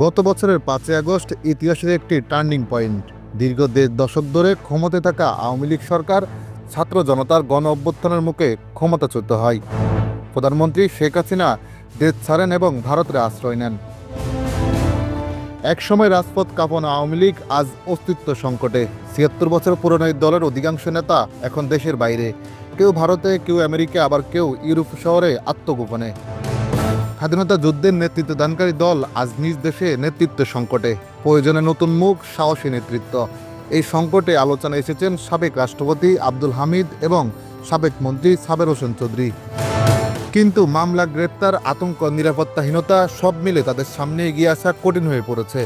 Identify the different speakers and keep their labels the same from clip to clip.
Speaker 1: গত বছরের পাঁচই আগস্ট ইতিহাসের একটি টার্নিং পয়েন্ট। দীর্ঘ দেড় দশক ধরে ক্ষমতায় থাকা আওয়ামী লীগ সরকার ছাত্র জনতার গণ অভ্যুত্থানের মুখে ক্ষমতাচ্যুত হয়। প্রধানমন্ত্রী শেখ হাসিনা দেশ ছাড়েন এবং ভারতের আশ্রয় নেন। একসময় রাজপথ কাঁপানো আওয়ামী লীগ আজ অস্তিত্ব সংকটে। ছিয়াত্তর বছর পুরনো দলের অধিকাংশ নেতা এখন দেশের বাইরে। কেউ ভারতে, কেউ আমেরিকা আবার কেউ ইউরোপ শহরে আত্মগোপনে। স্বাধীনতা যুদ্ধের নেতৃত্ব দানকারী দল আজ নিজ দেশে নেতৃত্ব সংকটে। প্রয়োজনে নতুন মুখ, সাহসী নেতৃত্ব। এই সংকটে আলোচনা এসেছেন সাবেক রাষ্ট্রপতি আব্দুল হামিদ এবং সাবেক মন্ত্রী সাবের হোসেন চৌধুরী। কিন্তু মামলা, গ্রেপ্তার, আতঙ্ক, নিরাপত্তাহীনতা সব মিলে তাদের সামনে এগিয়ে আসা কঠিন হয়ে পড়েছে।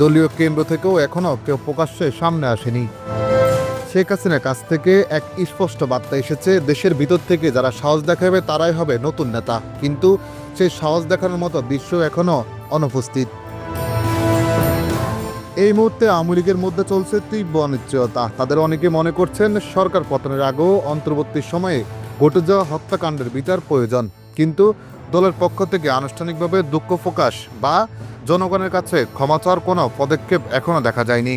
Speaker 1: দলীয় কেন্দ্র থেকেও এখনও কেউ প্রকাশ্যে সামনে আসেনি। শেখ হাসিনার কাছ থেকে এক স্পষ্ট বার্তা এসেছে, দেশের ভিতর থেকে যারা সাহস দেখাবে তারাই হবে নতুন নেতা। কিন্তু সেই সাহস দেখানোর মতো দৃশ্য এখনও অনুপস্থিত। এই মুহূর্তে আওয়ামী লীগের মধ্যে চলছে তীব্র অনিশ্চয়তা তাদের অনেকে মনে করছেন সরকার পতনের আগেও অন্তর্বর্তী সময়ে ঘটে যাওয়া হত্যাকাণ্ডের বিচার প্রয়োজন। কিন্তু দলের পক্ষ থেকে আনুষ্ঠানিকভাবে দুঃখ প্রকাশ বা জনগণের কাছে ক্ষমা চাওয়ার কোনো পদক্ষেপ এখনও দেখা যায়নি।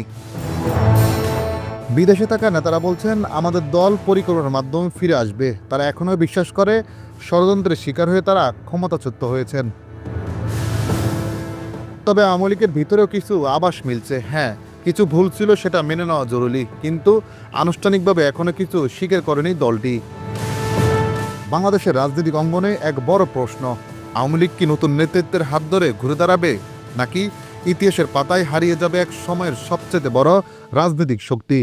Speaker 1: বিদেশে থাকা নেতারা বলছেন, আমাদের দল পরিকল্পনার মাধ্যমে ফিরে আসবে। তারা এখনও বিশ্বাস করে, ষড়যন্ত্রের শিকার হয়ে তারা ক্ষমতাচ্যুত হয়েছেন। তবে আওয়ামী লীগের ভিতরেও কিছু আবাস মিলছে। হ্যাঁ কিছু ভুল ছিল সেটা মেনে নেওয়া জরুরি, কিন্তু আনুষ্ঠানিকভাবে এখনও কিছু স্বীকার করেনি দলটি। বাংলাদেশের রাজনৈতিক অঙ্গনে এক বড় প্রশ্ন, আওয়ামী লীগ কি নতুন নেতৃত্বের হাত ধরে ঘুরে দাঁড়াবে, নাকি ইতিহাসের পাতায় হারিয়ে যাবে এক সময়ের সবচেয়ে বড় রাজনৈতিক শক্তি?